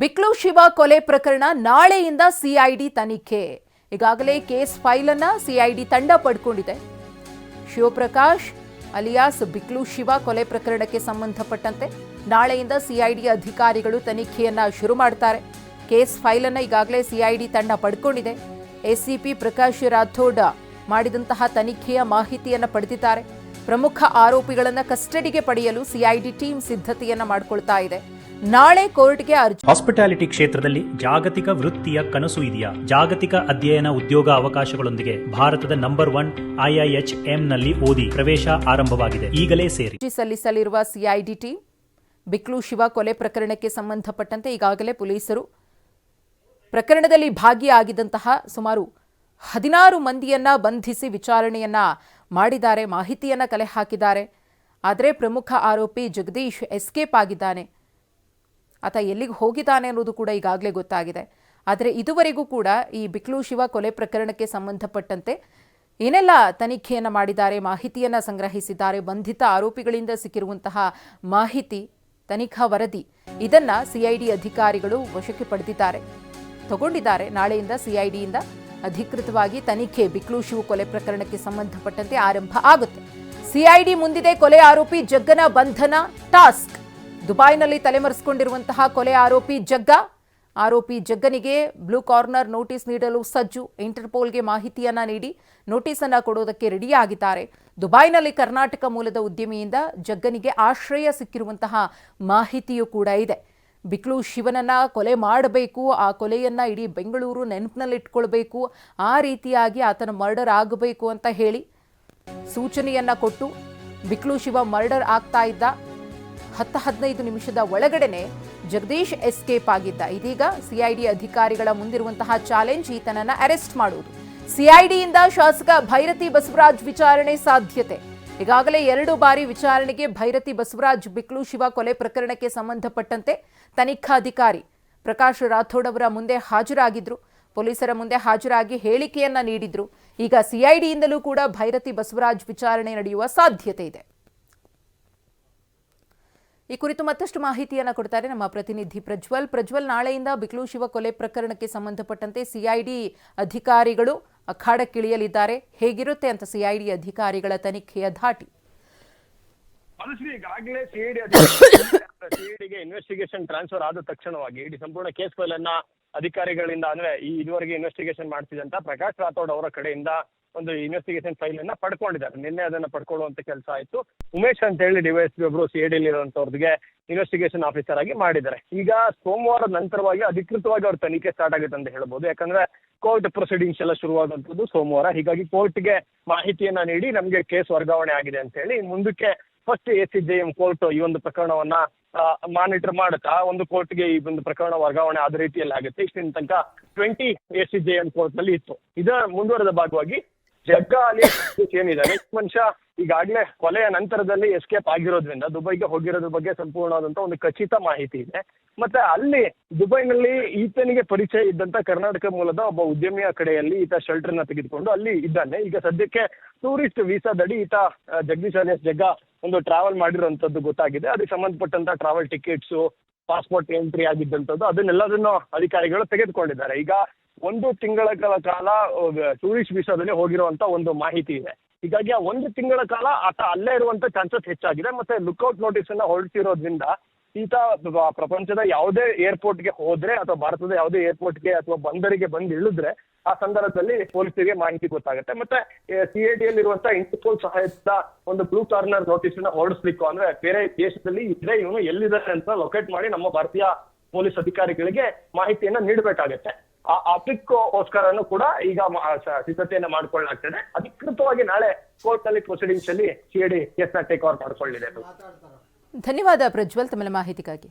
ಬಿಕ್ಲು ಶಿವ ಕೊಲೆ ಪ್ರಕರಣ ನಾಳೆಯಿಂದ ಸಿಐಡಿ ತನಿಖೆ. ಈಗಾಗಲೇ ಕೇಸ್ ಫೈಲ್ ಅನ್ನ ಸಿಐಡಿ ತಂಡ ಪಡ್ಕೊಂಡಿದೆ. ಶಿವಪ್ರಕಾಶ್ ಅಲಿಯಾಸ್ ಬಿಕ್ಲು ಶಿವ ಕೊಲೆ ಪ್ರಕರಣಕ್ಕೆ ಸಂಬಂಧಪಟ್ಟಂತೆ ನಾಳೆಯಿಂದ ಸಿಐಡಿ ಅಧಿಕಾರಿಗಳು ತನಿಖೆಯನ್ನ ಶುರು ಮಾಡ್ತಾರೆ. ಕೇಸ್ ಫೈಲ್ ಅನ್ನ ಈಗಾಗಲೇ ಸಿಐಡಿ ತಂಡ ಪಡ್ಕೊಂಡಿದೆ. ಎಸಿಪಿ ಪ್ರಕಾಶ್ ರಾಥೋಡ್ ಮಾಡಿದಂತಹ ತನಿಖೆಯ ಮಾಹಿತಿಯನ್ನ ಪಡೆದಿದ್ದಾರೆ. ಪ್ರಮುಖ ಆರೋಪಿಗಳನ್ನು ಕಸ್ಟಡಿಗೆ ಪಡೆಯಲು ಸಿಐಡಿ ಟೀಮ್ ಸಿದ್ಧತೆಯನ್ನು ಮಾಡಿಕೊಳ್ತಾ ಇದೆ. ನಾಳೆ ಕೋರ್ಟ್ಗೆ ಅರ್ಜಿ. ಹಾಸ್ಪಿಟಾಲಿಟಿ ಕ್ಷೇತ್ರದಲ್ಲಿ ಜಾಗತಿಕ ವೃತ್ತಿಯ ಕನಸು ಇದೆಯಾ? ಜಾಗತಿಕ ಅಧ್ಯಯನ ಉದ್ಯೋಗ ಅವಕಾಶಗಳೊಂದಿಗೆ ಭಾರತದ ನಂಬರ್ ಒನ್ ಐಐಎಚ್ನಲ್ಲಿ ಓದಿ ಪ್ರವೇಶ ಆರಂಭವಾಗಿದೆ. ಈಗಲೇ ಸೇರಿ. ಅರ್ಜಿ ಸಲ್ಲಿಸಲಿರುವ ಸಿಐಡಿಟಿ ಬಿಕ್ಲು ಶಿವ ಕೊಲೆ ಪ್ರಕರಣಕ್ಕೆ ಸಂಬಂಧಪಟ್ಟಂತೆ ಈಗಾಗಲೇ ಪೊಲೀಸರು ಪ್ರಕರಣದಲ್ಲಿ ಭಾಗಿಯಾಗಿದ್ದಂತಹ ಸುಮಾರು ಹದಿನಾರು ಮಂದಿಯನ್ನ ಬಂಧಿಸಿ ವಿಚಾರಣೆಯನ್ನ ಮಾಡಿದ್ದಾರೆ ಮಾಹಿತಿಯನ್ನ ಕಲೆ ಹಾಕಿದ್ದಾರೆ. ಆದರೆ ಪ್ರಮುಖ ಆರೋಪಿ ಜಗದೀಶ್ ಎಸ್ಕೇಪ್ ಆಗಿದ್ದಾನೆ. ಆತ ಎಲ್ಲಿಗೆ ಹೋಗಿದ್ದಾನೆ ಅನ್ನೋದು ಕೂಡ ಈಗಾಗಲೇ ಗೊತ್ತಾಗಿದೆ. ಆದರೆ ಇದುವರೆಗೂ ಕೂಡ ಈ ಬಿಕ್ಲು ಶಿವ ಕೊಲೆ ಪ್ರಕರಣಕ್ಕೆ ಸಂಬಂಧಪಟ್ಟಂತೆ ಏನೆಲ್ಲ ತನಿಖೆಯನ್ನು ಮಾಡಿದ್ದಾರೆ, ಮಾಹಿತಿಯನ್ನು ಸಂಗ್ರಹಿಸಿದ್ದಾರೆ, ಬಂಧಿತ ಆರೋಪಿಗಳಿಂದ ಸಿಕ್ಕಿರುವಂತಹ ಮಾಹಿತಿ, ತನಿಖಾ ವರದಿ, ಇದನ್ನು ಸಿಐಡಿ ಅಧಿಕಾರಿಗಳು ವಶಕ್ಕೆ ಪಡೆದಿದ್ದಾರೆ. ತಗೊಂಡಿದ್ದಾರೆ. ನಾಳೆಯಿಂದ ಸಿಐಡಿಯಿಂದ ಅಧಿಕೃತವಾಗಿ ತನಿಖೆ ಬಿಕ್ಲು ಶಿವ ಕೊಲೆ ಪ್ರಕರಣಕ್ಕೆ ಸಂಬಂಧಪಟ್ಟಂತೆ ಆರಂಭ ಆಗುತ್ತೆ. ಸಿಐಡಿ ಮುಂದಿದೆ. ಕೊಲೆ ಆರೋಪಿ ಜಗ್ಗನ ಬಂಧನ ಟಾಸ್ಕ್. ದುಬೈನಲ್ಲಿ ತಲೆಮರೆಸಿಕೊಂಡಿರುವಂತಹ ಕೊಲೆ ಆರೋಪಿ ಜಗ್ಗ. ಆರೋಪಿ ಜಗ್ಗನಿಗೆ ಬ್ಲೂ ಕಾರ್ನರ್ ನೋಟಿಸ್ ನೀಡಲು ಸಜ್ಜು. ಇಂಟರ್ಪೋಲ್ಗೆ ಮಾಹಿತಿಯನ್ನ ನೀಡಿ ನೋಟಿಸ್ ಅನ್ನ ಕೊಡೋದಕ್ಕೆ ರೆಡಿಯಾಗಿದ್ದಾರೆ. ದುಬೈನಲ್ಲಿ ಕರ್ನಾಟಕ ಮೂಲದ ಉದ್ಯಮಿಯಿಂದ ಜಗ್ಗನಿಗೆ ಆಶ್ರಯ ಸಿಕ್ಕಿರುವಂತಹ ಮಾಹಿತಿಯೂ ಕೂಡ ಇದೆ. ಬಿಕ್ಲು ಶಿವನನ್ನ ಕೊಲೆ ಮಾಡಬೇಕು, ಆ ಕೊಲೆಯನ್ನ ಇಡೀ ಬೆಂಗಳೂರು ನೆನಪಿನಲ್ಲಿಟ್ಕೊಳ್ಬೇಕು, ಆ ರೀತಿಯಾಗಿ ಆತನ ಮರ್ಡರ್ ಆಗಬೇಕು ಅಂತ ಹೇಳಿ ಸೂಚನೆಯನ್ನ ಕೊಟ್ಟು ಬಿಕ್ಲು ಶಿವ ಮರ್ಡರ್ ಆಗ್ತಾ ಇದ್ದ. ಹತ್ತು ಹದಿನೈದು ನಿಮಿಷದ ಒಳಗಡೆನೆ ಜಗದೀಶ್ ಎಸ್ಕೇಪ್ ಆಗಿದ್ದ. ಇದೀಗ ಸಿಐಡಿ ಅಧಿಕಾರಿಗಳ ಮುಂದಿರುವಂತಹ ಚಾಲೆಂಜ್ ಈತನನ್ನ ಅರೆಸ್ಟ್ ಮಾಡುವುದು. ಸಿಐಡಿಯಿಂದ ಶಾಸಕ ಭೈರತಿ ಬಸವರಾಜ್ ವಿಚಾರಣೆ ಸಾಧ್ಯತೆ. ಈಗಾಗಲೇ ಎರಡು ಬಾರಿ ವಿಚಾರಣೆಗೆ ಭೈರತಿ ಬಸವರಾಜ್, ಬಿಕ್ಲು ಶಿವ ಕೊಲೆ ಪ್ರಕರಣಕ್ಕೆ ಸಂಬಂಧಪಟ್ಟಂತೆ ತನಿಖಾಧಿಕಾರಿ ಪ್ರಕಾಶ್ ರಾಥೋಡ್ ಅವರ ಮುಂದೆ ಹಾಜರಾಗಿದ್ರು. ಪೊಲೀಸರ ಮುಂದೆ ಹಾಜರಾಗಿ ಹೇಳಿಕೆಯನ್ನ ನೀಡಿದ್ರು. ಈಗ ಸಿಐಡಿಯಿಂದಲೂ ಕೂಡ ಭೈರತಿ ಬಸವರಾಜ್ ವಿಚಾರಣೆ ನಡೆಯುವ ಸಾಧ್ಯತೆ ಇದೆ. ಈ ಕುರಿತು ಮತ್ತಷ್ಟು ಮಾಹಿತಿಯನ್ನು ಕೊಡ್ತಾರೆ ನಮ್ಮ ಪ್ರತಿನಿಧಿ ಪ್ರಜ್ವಲ್. ಪ್ರಜ್ವಲ್, ನಾಳೆಯಿಂದ ಬಿಕ್ಲು ಶಿವ ಕೊಲೆ ಪ್ರಕರಣಕ್ಕೆ ಸಂಬಂಧಪಟ್ಟಂತೆ ಸಿಐಡಿ ಅಧಿಕಾರಿಗಳು ಅಖಾಡಕ್ಕಿಳಿಯಲಿದ್ದಾರೆ. ಹೇಗಿರುತ್ತೆ ಅಂತ ಸಿಐಡಿ ಅಧಿಕಾರಿಗಳ ತನಿಖೆಯ ಧಾಟಿ? ಈಗಾಗಲೇ ಸಿಐಡಿ ಸಿಐಡಿಗೆ ಇನ್ವೆಸ್ಟಿಗೇಷನ್ ಟ್ರಾನ್ಸ್ಫರ್ ಆದ ತಕ್ಷಣವಾಗಿ ಇಡೀ ಸಂಪೂರ್ಣ ಕೇಸ್ ಫೈಲ್ ಅನ್ನ ಅಧಿಕಾರಿಗಳಿಂದ, ಅಂದ್ರೆ ಈ ಇದುವರೆಗೆ ಇನ್ವೆಸ್ಟಿಗೇಷನ್ ಮಾಡ್ತಿದ್ದಂತ ಪ್ರಕಾಶ್ ರಾಥೋಡ್ ಅವರ ಕಡೆಯಿಂದ ಒಂದು ಇನ್ವೆಸ್ಟಿಗೇಷನ್ ಫೈಲ್ ಅನ್ನ ಪಡ್ಕೊಂಡಿದ್ದಾರೆ. ನಿನ್ನೆ ಅದನ್ನ ಪಡ್ಕೊಳ್ಳುವಂತ ಕೆಲಸ ಆಯ್ತು. ಉಮೇಶ್ ಅಂತ ಹೇಳಿ ಡಿವೈಸ್ ಒಬ್ರು ಸಿಐಡಿ ಇರುವಂತವ್ರಿಗೆ ಇನ್ವೆಸ್ಟಿಗೇಷನ್ ಆಫೀಸರ್ ಆಗಿ ಮಾಡಿದ್ದಾರೆ. ಈಗ ಸೋಮವಾರದ ನಂತರವಾಗಿ ಅಧಿಕೃತವಾಗಿ ಅವ್ರ ತನಿಖೆ ಸ್ಟಾರ್ಟ್ ಆಗುತ್ತೆ ಅಂತ ಹೇಳ್ಬೋದು. ಯಾಕಂದ್ರೆ ಕೋರ್ಟ್ ಪ್ರೊಸೀಡಿಂಗ್ಸ್ ಎಲ್ಲ ಶುರುವಾದಂತದ್ದು ಸೋಮವಾರ. ಹೀಗಾಗಿ ಕೋರ್ಟ್ಗೆ ಮಾಹಿತಿಯನ್ನ ನೀಡಿ ನಮಗೆ ಕೇಸ್ ವರ್ಗಾವಣೆ ಆಗಿದೆ ಅಂತ ಹೇಳಿ ಮುಂದಕ್ಕೆ first A C J M court ಈ ಒಂದು ಪ್ರಕರಣವನ್ನ ಮಾನಿಟರ್ ಮಾಡುತ್ತಾ ಒಂದು ಕೋರ್ಟ್ಗೆ ಈ ಒಂದು ಪ್ರಕರಣ ವರ್ಗಾವಣೆ ಆದ ರೀತಿಯಲ್ಲಿ ಆಗುತ್ತೆ. ಇಷ್ಟಿನ ತನಕ twenty A C J M ಕೋರ್ಟ್ನಲ್ಲಿ ಇತ್ತು. ಇದರ ಮುಂದುವರೆದ ಭಾಗವಾಗಿ ಜಗ್ಗ ಅಲ್ಲಿ ಏನಿದೆ? ನೆಕ್ಸ್ಟ್ ಮನುಷ್ಯ ಈಗಾಗಲೇ ಕೊಲೆಯ ನಂತರದಲ್ಲಿ ಎಸ್ಕೇಪ್ ಆಗಿರೋದ್ರಿಂದ ದುಬೈಗೆ ಹೋಗಿರೋದ್ರ ಬಗ್ಗೆ ಸಂಪೂರ್ಣವಾದಂತಹ ಒಂದು ಖಚಿತ ಮಾಹಿತಿ ಇದೆ. ಮತ್ತೆ ಅಲ್ಲಿ ದುಬೈನಲ್ಲಿ ಈತನಿಗೆ ಪರಿಚಯ ಇದ್ದಂತ ಕರ್ನಾಟಕ ಮೂಲದ ಒಬ್ಬ ಉದ್ಯಮಿಯ ಕಡೆಯಲ್ಲಿ ಈತ ಶೆಲ್ಟರ್ನ ತೆಗೆದುಕೊಂಡು ಅಲ್ಲಿ ಇದ್ದಾನೆ. ಈಗ ಸದ್ಯಕ್ಕೆ ಟೂರಿಸ್ಟ್ ವೀಸಾದಡಿ ಈತ ಆ, ಜಗದೀಶ್ ಅಲಿಯಾಸ್ ಜಗ್ಗ ಒಂದು ಟ್ರಾವೆಲ್ ಮಾಡಿರುವಂತದ್ದು ಗೊತ್ತಾಗಿದೆ. ಅದಕ್ಕೆ ಸಂಬಂಧಪಟ್ಟಂತ ಟ್ರಾವೆಲ್ ಟಿಕೆಟ್ಸು ಪಾಸ್ಪೋರ್ಟ್ ಎಂಟ್ರಿ ಆಗಿದ್ದಂಥದ್ದು ಅದನ್ನೆಲ್ಲದನ್ನು ಅಧಿಕಾರಿಗಳು ತೆಗೆದುಕೊಂಡಿದ್ದಾರೆ. ಈಗ ಒಂದು ತಿಂಗಳ ಕಾಲ- ಕಾಲ ಟೂರಿಸ್ಟ್ ವೀಸಾದಲ್ಲಿ ಹೋಗಿರುವಂತ ಒಂದು ಮಾಹಿತಿ ಇದೆ. ಹೀಗಾಗಿ ಆ ಒಂದು ತಿಂಗಳ ಕಾಲ ಆತ ಅಲ್ಲೇ ಇರುವಂತ ಚಾನ್ಸಸ್ ಹೆಚ್ಚಾಗಿದೆ. ಮತ್ತೆ ಲುಕ್ಔಟ್ ನೋಟಿಸ್ ಅನ್ನ ಹೊರಡಿಸಿರೋದ್ರಿಂದ ಈತ ಪ್ರಪಂಚದ ಯಾವುದೇ ಏರ್ಪೋರ್ಟ್ಗೆ ಹೋದ್ರೆ ಅಥವಾ ಭಾರತದ ಯಾವುದೇ ಏರ್ಪೋರ್ಟ್ಗೆ ಅಥವಾ ಬಂದರಿಗೆ ಬಂದು ಇಳಿದ್ರೆ ಆ ಸಂದರ್ಭದಲ್ಲಿ ಪೊಲೀಸರಿಗೆ ಮಾಹಿತಿ ಗೊತ್ತಾಗುತ್ತೆ. ಮತ್ತೆ ಸಿ ಐ ಡಿಯಲ್ಲಿರುವಂತ ಇಂಟರ್ಪೋಲ್ ಸಹಾಯದ ಒಂದು ಬ್ಲೂ ಕಾರ್ನರ್ ನೋಟಿಸ್ ಅನ್ನ ಹೊರಡಿಸ್ಲಿಕ್ಕು ಅಂದ್ರೆ ಬೇರೆ ದೇಶದಲ್ಲಿ ಇದ್ರೆ ಇವನು ಎಲ್ಲಿದ್ದಾರೆ ಅಂತ ಲೊಕೇಟ್ ಮಾಡಿ ನಮ್ಮ ಭಾರತೀಯ ಪೊಲೀಸ್ ಅಧಿಕಾರಿಗಳಿಗೆ ಮಾಹಿತಿಯನ್ನ ನೀಡಬೇಕಾಗತ್ತೆ. ಆ ಅದಕ್ಕೋಸ್ಕರನು ಕೂಡ ಈಗ ಸಿದ್ಧತೆಯನ್ನ ಮಾಡ್ಕೊಳ್ಳಾಗ್ತದೆ ಅಧಿಕೃತವಾಗಿ ನಾಳೆ ಕೋರ್ಟ್ನಲ್ಲಿ ಪ್ರೊಸೀಡಿಂಗ್ಸ್ ಅಲ್ಲಿ ಸಿಎಡಿ ಎಸ್ನ ಟೇಕ್ ಓವರ್ ಮಾಡ್ಕೊಳ್ಳಿದೆ ಧನ್ಯವಾದ ಪ್ರಜ್ವಲ್ ತಮ್ಮ ಮಾಹಿತಿಗಾಗಿ.